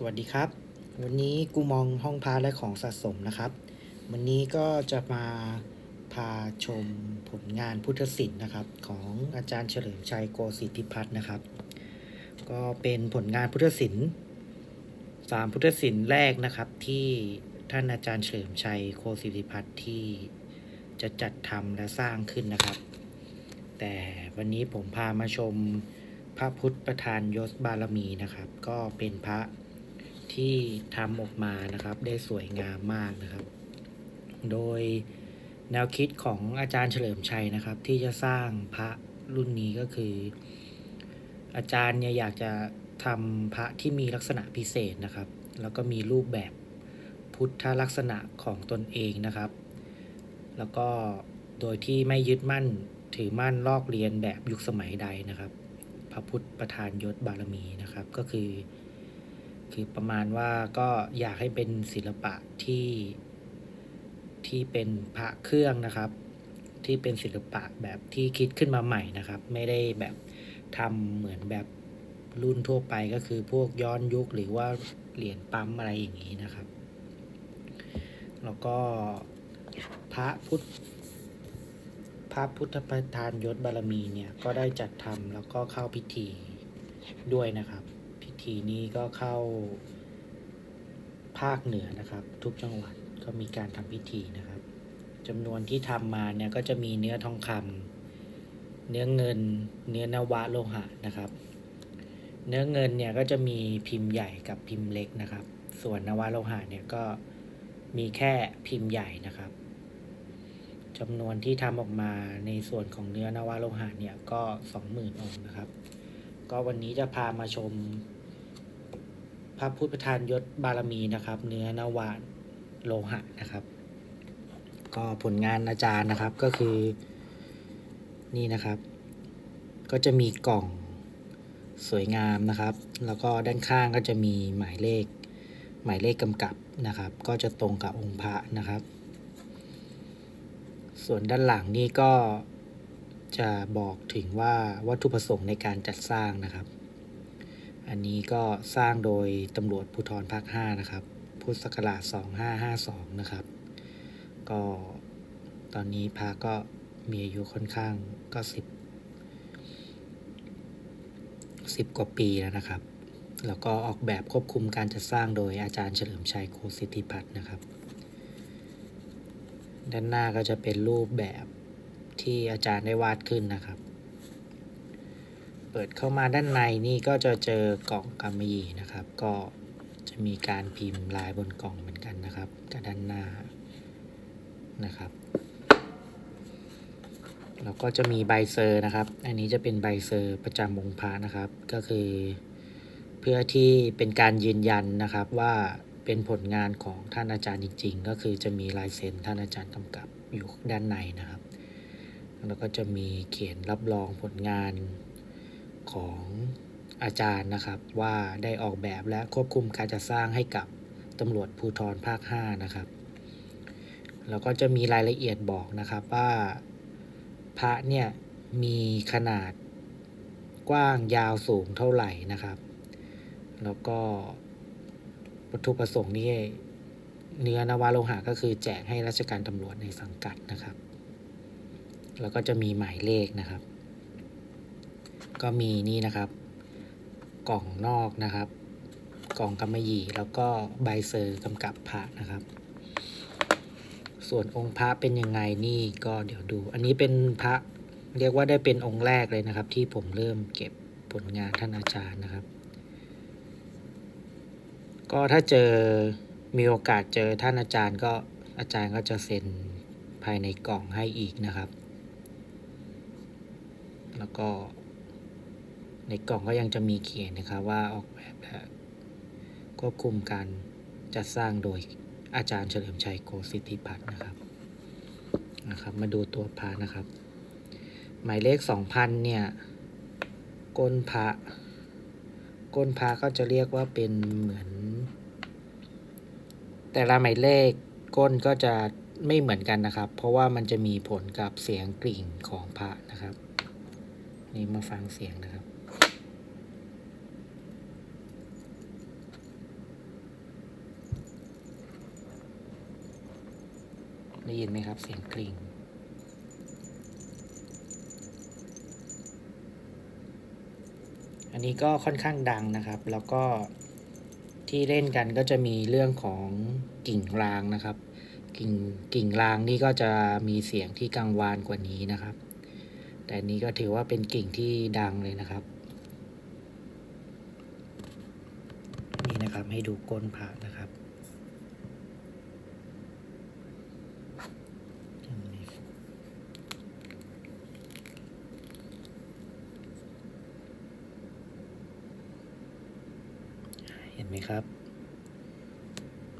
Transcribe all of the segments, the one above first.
สวัสดีครับ วันนี้กูมองห้องพาและของสะสมนะครับ วันนี้ก็จะมาพาชมผลงานพุทธศิลป์นะครับ ของอาจารย์เฉลิมชัยโกสิทธิพัฒน์นะครับ ก็เป็นผลงานพุทธศิลป์สามพุทธศิลป์แรกนะครับ ที่ท่านอาจารย์เฉลิมชัยโคสิทธิพัฒน์ที่จะจัดทำและสร้างขึ้นนะครับ แต่วันนี้ผมพามาชมพระพุทธประธานยศบารมีนะครับ ก็เป็นพระ ที่ทำออกมานะครับ ได้สวยงามมากนะครับ โดยแนวคิดของอาจารย์เฉลิมชัยนะครับ ที่จะสร้างพระรุ่นนี้ก็คือ อาจารย์เนี่ยอยากจะทำพระที่มีลักษณะพิเศษนะครับ แล้วก็มีรูปแบบพุทธลักษณะของตนเองนะครับ แล้วก็โดยที่ไม่ยึดมั่นถือมั่นลอกเลียนแบบยุคสมัยใดนะครับ พระพุทธประธานยศบารมีนะครับ ก็คือ คือประมาณว่าก็อยากให้เป็นศิลปะที่ที่เป็นพระเครื่องนะครับ ที่เป็นศิลปะแบบที่คิดขึ้นมาใหม่นะครับ ไม่ได้แบบทำเหมือนแบบรุ่นทั่วไปก็คือพวกย้อนยุคหรือว่าเหรียญปั๊มอะไรอย่างนี้นะครับ แล้วก็พระพุทธพระพุทธประธานยศบารมีเนี่ยก็ได้จัดทำแล้วก็เข้าพิธีด้วยนะครับ พิธีนี้ก็เข้าภาคเหนือนะครับ ทุกจังหวัดก็มีการทำพิธีนะครับจำนวนที่ทำมาเนี่ยก็จะมีเนื้อทองคำเนื้อเงิน เนื้อนวะโลหะนะครับ เนื้อเงินเนี่ยก็จะมีพิมพ์ใหญ่กับพิมพ์เล็กนะครับ ส่วนนวะโลหะเนี่ยก็มีแค่พิมพ์ใหญ่นะครับจำนวนที่ทำออกมาในส่วนของเนื้อนวโลหะเนี่ยก็สองหมื่นองค์นะครับ ก็วันนี้จะพามาชม พระพุทธประธานยศบารมีนะครับ เนื้อนวโลหะนะครับ ก็ผลงานอาจารย์นะครับก็คือนี่นะครับ ก็จะมีกล่องสวยงามนะครับ แล้วก็ด้านข้างก็จะมีหมายเลข หมายเลขกำกับนะครับ ก็จะตรงกับองค์พระนะครับ ส่วนด้านหลังนี่ก็จะบอกถึงว่าวัตถุประสงค์ในการจัดสร้างนะครับ อันนี้ก็สร้างโดยตำรวจภูธรภาค 5 นะครับ พุทธศักราช 2552 นะครับ ก็ตอนนี้พระก็มีอายุค่อนข้างก็ 10 10 กว่าปีแล้วนะครับ แล้วก็ออกแบบควบคุมการจัดสร้างโดยอาจารย์เฉลิมชัยโคสิทธิพัฒน์นะครับ ด้านหน้าก็จะเป็นรูปแบบที่อาจารย์ได้วาดขึ้นนะครับ เปิดเข้ามาด้านในนี่ก็จะเจอกล่องกำมะหยี่นะครับ ก็จะมีการพิมพ์ลายบนกล่องเหมือนกันนะครับกับด้านหน้านะครับแล้วก็จะมีใบเซอร์นะครับ อันนี้จะเป็นใบเซอร์ประจำองค์พระนะครับ ก็คือ เพื่อที่เป็นการยืนยันนะครับว่าเป็นผลงานของท่านอาจารย์จริง ๆ ก็คือจะมีลายเซ็นท่านอาจารย์กำกับอยู่ด้านในนะครับ แล้วก็จะมีเขียนรับรองผลงาน ของอาจารย์นะครับ ว่าได้ออกแบบและควบคุมการจัดสร้างให้กับตำรวจภูธรภาค 5 นะครับ แล้วก็จะมีรายละเอียดบอกนะครับว่าพระเนี่ยมีขนาดกว้างยาวสูงเท่าไหร่นะครับ แล้วก็วัตถุประสงค์นี่เนื้อนวาโลหะก็คือแจกให้ราชการตำรวจในสังกัดนะครับ แล้วก็จะมีหมายเลขนะครับ ก็มีนี่นะครับ กล่องนอกนะครับ กล่องกำมะหยี่แล้วก็ใบเซอร์กำกับพระนะครับ ส่วนองค์พระเป็นยังไงนี่ก็เดี๋ยวดู อันนี้เป็นพระเรียกว่าได้เป็นองค์แรกเลยนะครับ ที่ผมเริ่มเก็บผลงานท่านอาจารย์นะครับ ก็ถ้าเจอมีโอกาสเจอท่านอาจารย์ก็อาจารย์ก็จะเซ็นภายในกล่องให้อีกนะครับ แล้วก็ ในกล่องก็ยังจะมีเขียนนะครับว่าออกแบบและควบคุมการจัดสร้างโดยอาจารย์เฉลิมชัยโกสิทธิพัฒน์นะครับนะครับ มาดูตัวพระนะครับ หมายเลขสองพันเนี่ย ก้นพระก้นพระก็จะเรียกว่าเป็นเหมือน แต่ละหมายเลขก้นก็จะไม่เหมือนกันนะครับ เพราะว่ามันจะมีผลกับเสียงกลิ่งของพระนะครับ นี่มาฟังเสียงนะครับ ได้ยินไหมครับ เสียงกริ่งอันนี้ก็ค่อนข้างดังนะครับ แล้วก็ที่เล่นกันก็จะมีเรื่องของกิ่งรางนะครับ กิ่งกิ่งรางนี่ก็จะมีเสียงที่กังวานกว่านี้นะครับ แต่อันนี้ก็ถือว่าเป็นกิ่งที่ดังเลยนะครับ นี่นะครับให้ดูก้นพระนะครับ เห็นไหมครับ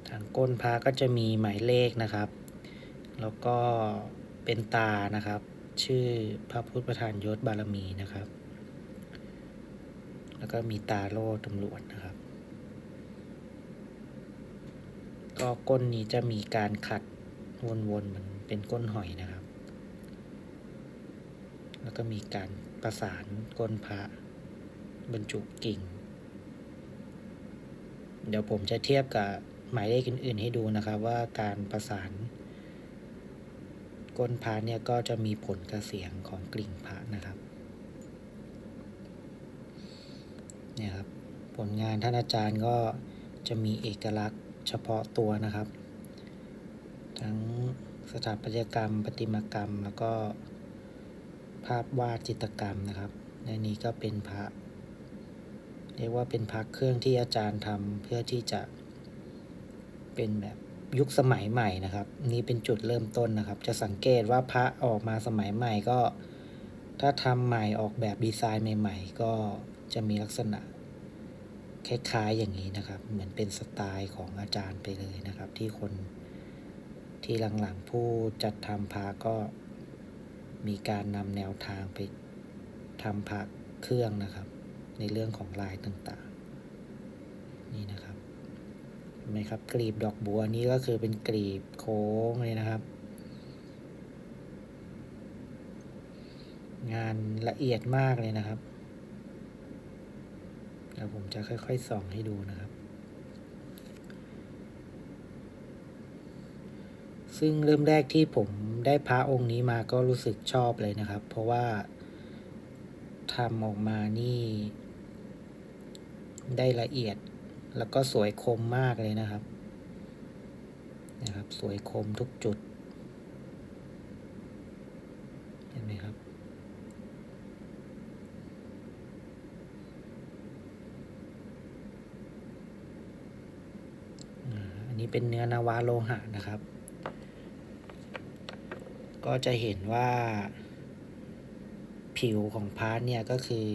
ทางก้นพระก็จะมีหมายเลขนะครับ แล้วก็เป็นตานะครับ ชื่อพระพุทธประธานยศบารมีนะครับ แล้วก็มีตาโล่ตำรวจนะครับ ก็ก้นนี้จะมีการขัดวนๆเหมือนเป็นก้นหอยนะครับ แล้วก็มีการประสานก้นพระบรรจุกิ่ง เดี๋ยวผมจะเทียบกับหมายเลขอื่น ๆ ให้ดูนะครับว่าการประสานก้นพระเนี่ยก็จะมีผลกับเสียงของกลิ่งพระนะครับเนี่ยครับผลงานท่านอาจารย์ก็จะมีเอกลักษณ์เฉพาะตัวนะครับ ทั้งสถาปัตยกรรม ประติมากรรม แล้วก็ภาพวาดจิตรกรรมนะครับในนี้ก็เป็นพระ เรียกว่าเป็นพักเครื่องที่อาจารย์ทำเพื่อที่จะเป็นแบบยุคสมัยใหม่นะครับ นี่เป็นจุดเริ่มต้นนะครับ จะสังเกตว่าพระออกมาสมัยใหม่ก็ ถ้าทำใหม่ออกแบบดีไซน์ใหม่ ๆ ก็จะมีลักษณะคล้ายๆอย่างนี้นะครับ เหมือนเป็นสไตล์ของอาจารย์ไปเลยนะครับ ที่คนที่หลังๆผู้จัดทำพระก็มีการนำแนวทางไปทำพระเครื่องนะครับ ในเรื่องของลายต่างๆ นี่นะครับเห็นไหมครับกลีบดอกบัวนี้ก็คือเป็นกลีบโค้งเลยนะครับ งานละเอียดมากเลยนะครับเดี๋ยวผมจะค่อยๆส่องให้ดูนะครับซึ่งเริ่มแรกที่ผมได้พระองค์นี้มาก็รู้สึกชอบเลยนะครับ เพราะว่าทำออกมานี่ ได้ละเอียด แล้วก็สวยคมมากเลยนะครับ นะครับ สวยคมทุกจุด เห็นไหมครับ อันนี้เป็นเนื้อนาวาโลหะนะครับ ก็จะเห็นว่าผิวของพาร์ทเนี่ยก็คือ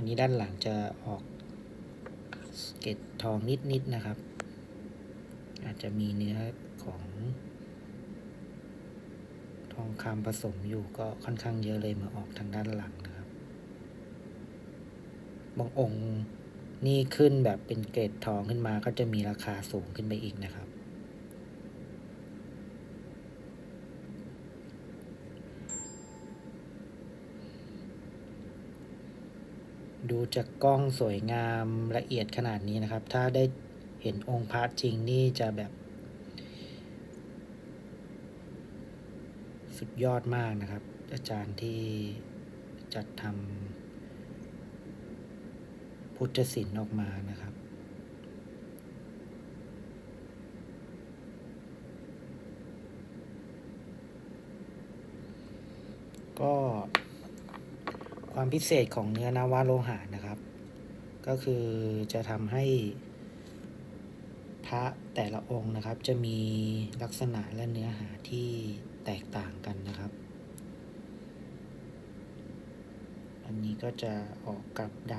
อันนี้ด้านหลังจะออกเกล็ดทองนิดๆนนะครับ อาจจะมีเนื้อของทองคำผสมอยู่ก็ค่อนข้างเยอะเลยมาออกทางด้านหลังนะครับ บางองค์นี่ขึ้นแบบเป็นเกรดทองขึ้นมาก็จะมีราคาสูงขึ้นไปอีกนะครับ ดูจากกล้องสวยงามละเอียดขนาดนี้นะครับ ถ้าได้เห็นองค์พระจริงนี่จะแบบ สุดยอดมากนะครับ อาจารย์ที่จัดทำพุทธศิลป์ออกมานะครับก็ ความพิเศษของเนื้อนาวาโลหะนะครับ ก็คือจะทำให้พระแต่ละองค์นะครับ จะมีลักษณะและเนื้อหาที่แตกต่างกันนะครับ อันนี้ก็จะออกกับด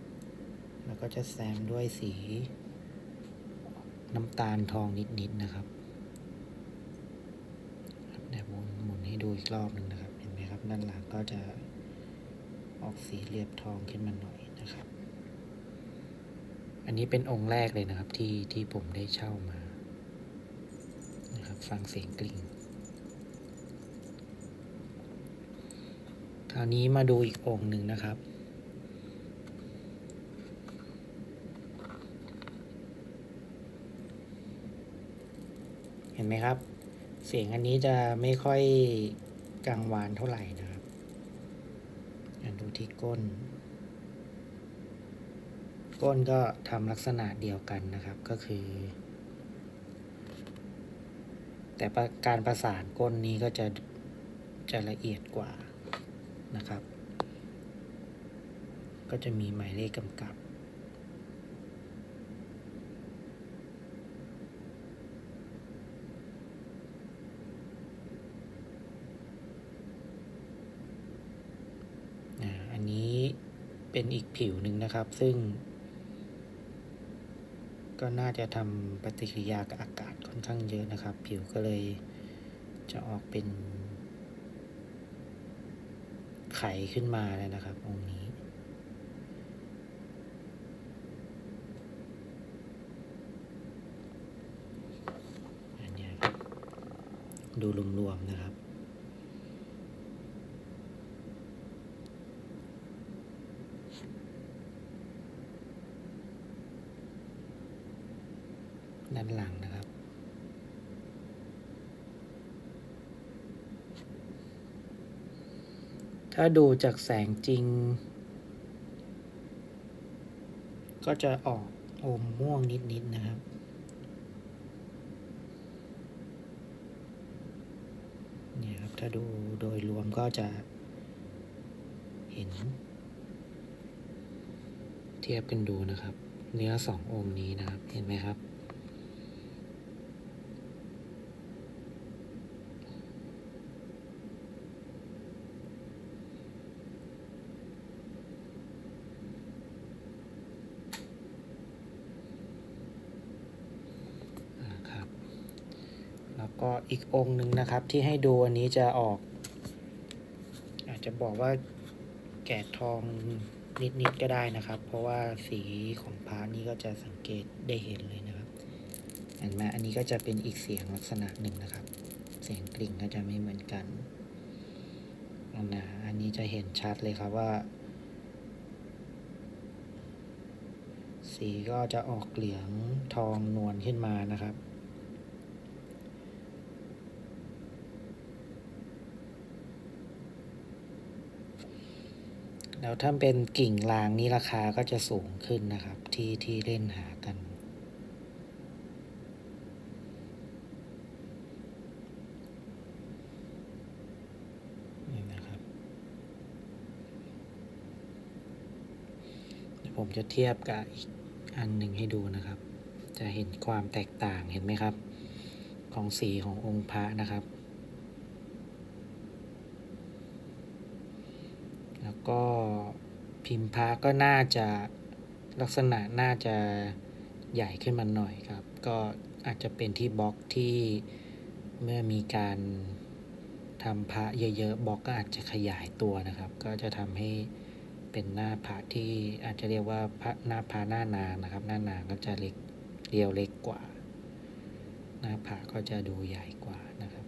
ำแล้วก็จะแซมด้วยสีน้ำตาลทองนิดๆนะครับเดี๋ยวหมุนให้ดูอีกรอบหนึ่งนะครับ เห็นไหมครับ ด้านหลังก็จะ ออกสีเรียบทองขึ้นมาหน่อยนะครับ อันนี้เป็นองค์แรกเลยนะครับที่ที่ผมได้เช่ามา นะครับ ฟังเสียงกลิ่งคราวนี้มาดูอีกองค์หนึ่งนะครับ เห็นไหมครับ เสียงอันนี้จะไม่ค่อยกังวานเท่าไหร่นะครับอะ ดูที่ก้น ก้นก็ทำลักษณะเดียวกันนะครับก็คือ แต่การประสานก้นนี้ก็จะจะละเอียดกว่านะครับ ก็จะมีหมายเลขกำกับ อ่าอันนี้ เป็นอีกผิวหนึ่งนะครับ ซึ่ง ก็น่าจะทำปฏิกิริยากับอากาศค่อนข้างเยอะนะครับ ผิวก็เลยจะออกเป็น ไขขึ้นมาเลยนะครับ องค์นี้อันนี้ดูรวมๆนะครับ ด้าน หลังนะครับ ถ้าดูจากแสงจริง ก็จะออกอมม่วงนิดๆนะครับเนี่ยครับ ถ้าดูโดยรวมก็จะเห็น เทียบกันดูนะครับ เนื้อสององค์นี้นะครับ เห็นไหมครับ แล้วก็อีกองค์หนึ่งนะครับที่ให้ดูอันนี้จะออก อาจจะบอกว่าแกะทองนิดๆก็ได้นะครับ เพราะว่าสีของพานี้ก็จะสังเกตได้เห็นเลยนะครับเห็นไหมอันนี้ก็จะเป็นอีกเสียงลักษณะหนึ่งนะครับ เสียงกริ่งก็จะไม่เหมือนกันอันนะอันนี้จะเห็นชัดเลยครับว่า สีก็จะออกเหลืองทองนวลขึ้นมานะครับ แล้วถ้าเป็นกิ่งลางนี้ราคาก็จะสูงขึ้นนะครับ ที่ที่เล่นหากัน นี่นะครับ ผมจะเทียบกับอีกอันหนึ่งให้ดูนะครับ จะเห็นความแตกต่างเห็นไหมครับ ของสีขององค์พระนะครับ แล้ว ก็พิมพ์พระก็น่าจะลักษณะน่าจะใหญ่ขึ้นมาหน่อยครับ ก็อาจจะเป็นที่บล็อกที่เมื่อมีการทำพระเยอะๆบล็อกก็อาจจะขยายตัวนะครับ ก็จะทำให้เป็นหน้าพระที่อาจจะเรียกว่าพระหน้าพระหน้านางนะครับ หน้านางก็จะเล็กเรียวเล็กกว่า หน้าผาก็จะดูใหญ่กว่านะครับ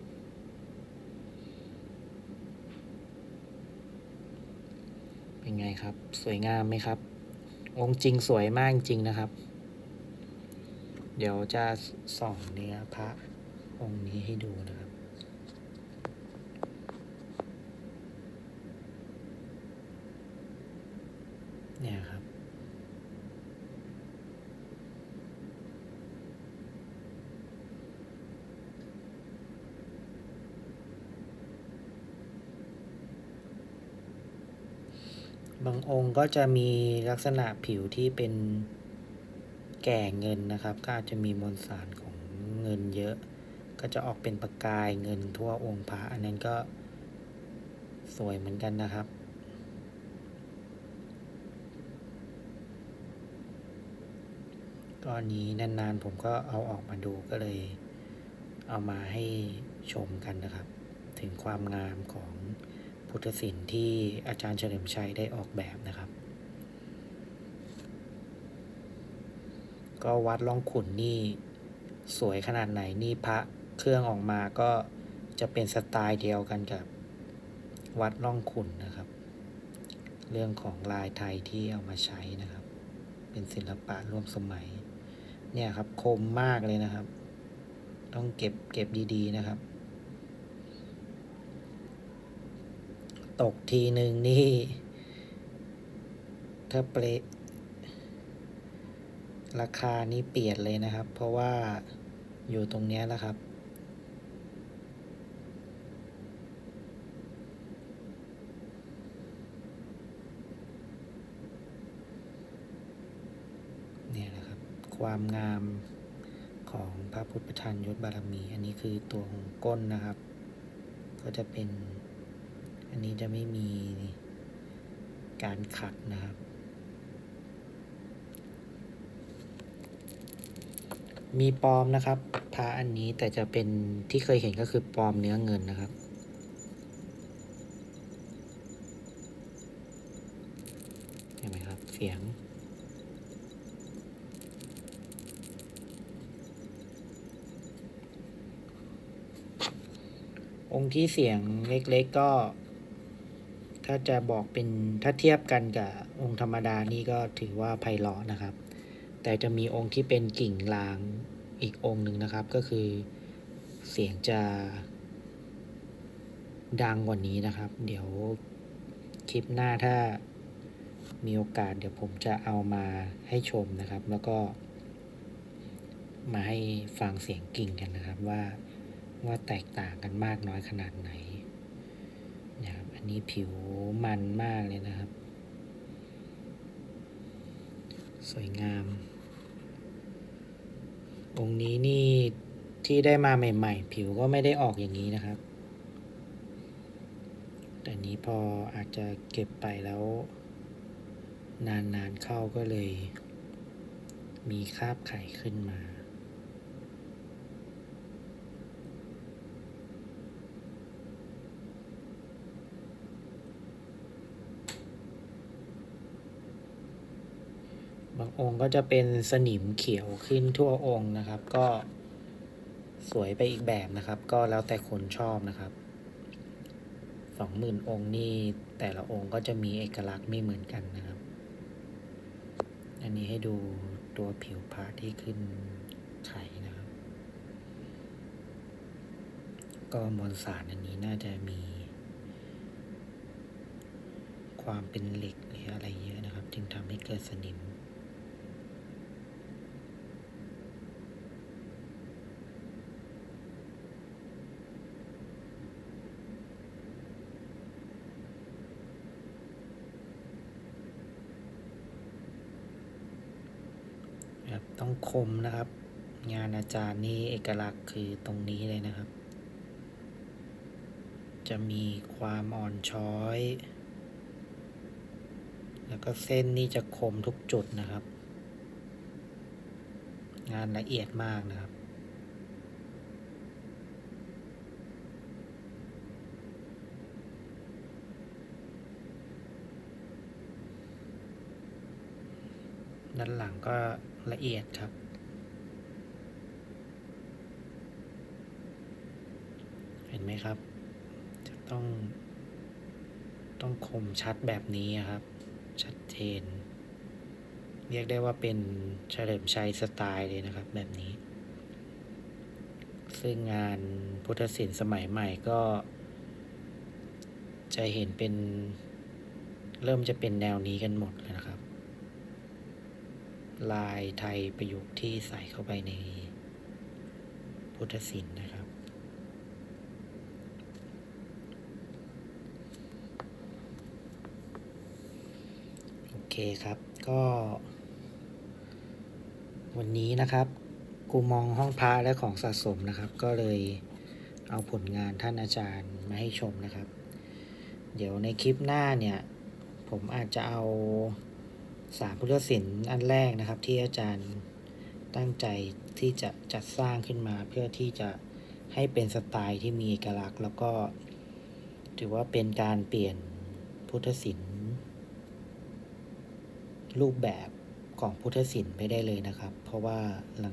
เป็นไงครับ สวยงามไหมครับ องค์จริงสวยมากจริงนะครับ เดี๋ยวจะส่องเนื้อพระองค์นี้ให้ดูนะครับ เนี่ยครับ บาง องค์ก็จะมีลักษณะผิวที่เป็นแก่เงินนะครับ ก็อาจจะมีมวลสารของเงินเยอะ ก็จะออกเป็นประกายเงินทั่วองค์พระอันนั้นก็สวยเหมือนกันนะครับก็อันนี้นานๆผมก็เอาออกมาดูก็เลย เอามาให้ชมกันนะครับ ถึงความงามของ พุทธศิลป์ที่อาจารย์เฉลิมชัยได้ออกแบบนะครับ ก็วัดล่องขุนนี่สวยขนาดไหนนี่พระเครื่องออกมาก็จะเป็นสไตล์เดียวกันกับวัดล่องขุนนะครับ เรื่องของลายไทยที่เอามาใช้นะครับ เป็นศิลปะร่วมสมัย เนี่ยครับคมมากเลยนะครับ ต้องเก็บเก็บดีๆนะครับ ตกทีหนึ่งนี่ ถ้าเปรราคานี้เปลี่ยนเลยนะครับ เพราะว่าอยู่ตรงเนี้ยแหละครับ เนี่ยนะครับ ความงามของพระพุทธประธานยศบารมี อันนี้คือตัวของก้นนะครับ ก็จะเป็น อันนี้จะไม่มีการขัดนะครับ มีปลอมนะครับพระอันนี้แต่จะเป็นที่เคยเห็นก็คือปลอมเนื้อเงินนะครับ เห็นไหมครับ เสียงองค์ที่เสียงเล็กๆก็ ถ้าจะบอกเป็นถ้าเทียบกันกับองค์ธรรมดานี่ก็ถือว่าไพเราะนะครับ แต่จะมีองค์ที่เป็นกิ่งลางอีกองค์หนึ่งนะครับ ก็คือเสียงจะดังกว่านี้นะครับ เดี๋ยวคลิปหน้าถ้ามีโอกาสเดี๋ยวผมจะเอามาให้ชมนะครับ แล้วก็ มาให้ฟังเสียงกิ่งกันนะครับว่าว่าแตกต่างกันมากน้อยขนาดไหน นะครับ อันนี้ผิวมันมากเลยนะครับ สวยงามองค์นี้นี่ที่ได้มาใหม่ ๆ ผิวก็ไม่ได้ออกอย่างนี้นะครับ แต่นี้พออาจจะเก็บไปแล้ว นาน ๆ เข้าก็เลย มีคราบไข่ขึ้นมา บางองค์ก็จะเป็นสนิมเขียวขึ้นทั่วองค์นะครับ ก็สวยไปอีกแบบนะครับ ก็แล้วแต่คนชอบนะครับสองหมื่นองค์นี่แต่ละองค์ก็จะมีเอกลักษณ์ไม่เหมือนกันนะครับ อันนี้ให้ดูตัวผิวพระที่ขึ้นไข่นะครับ ก็มวลสารอันนี้น่าจะมี ความเป็นเหล็กหรืออะไรเยอะนะครับ จึงทำให้เกิดสนิม คมนะครับ งานอาจารย์นี่เอกลักษณ์คือตรงนี้เลยนะครับ จะมีความอ่อนช้อย แล้วก็เส้นนี่จะคมทุกจุดนะครับ งานละเอียดมากนะครับ ด้านหลังก็ละเอียดครับ เห็นไหมครับ จะต้อง ต้องคมชัดแบบนี้ครับ ชัดเจน เรียกได้ว่าเป็นเฉลิมชัยสไตล์เลยนะครับ แบบนี้ ซึ่งงานพุทธศิลป์สมัยใหม่ก็ จะเห็นเป็น เริ่มจะเป็นแนวนี้กันหมดเลยนะ ลายไทยประยุกต์ที่ใส่เข้าไปในพุทธศิลป์นะครับ โอเคครับก็ วันนี้นะครับกูมองห้องพระและของสะสมนะครับ ก็เลยเอาผลงานท่านอาจารย์มาให้ชมนะครับ เดี๋ยวในคลิปหน้าเนี่ย ผมอาจจะเอา สามพุทธศิลป์อันแรกนะครับ ที่อาจารย์ตั้งใจที่จะจัดสร้างขึ้นมา เพื่อที่จะให้เป็นสไตล์ที่มีเอกลักษณ์ แล้วก็ ถือว่าเป็นการเปลี่ยนพุทธศิลป์รูปแบบของพุทธศิลป์ไปได้เลยนะครับ เพราะว่า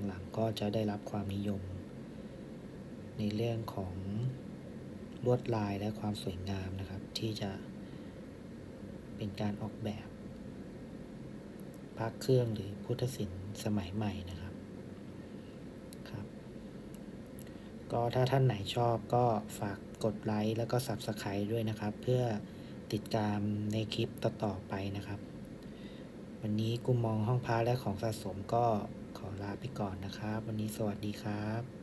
หลังๆก็จะได้รับความนิยม ในเรื่องของลวดลายและความสวยงามนะครับ ที่จะเป็นการออกแบบ พระเครื่องหรือพุทธศิลป์สมัยใหม่นะครับครับ ก็ถ้าท่านไหนชอบก็ฝากกดไลค์แล้วก็ Subscribe ด้วยนะครับ เพื่อติดตามในคลิปต่อๆไปนะครับ วันนี้กูมองห้องพระและของสะสมก็ขอลาไปก่อนนะครับ วันนี้สวัสดีครับ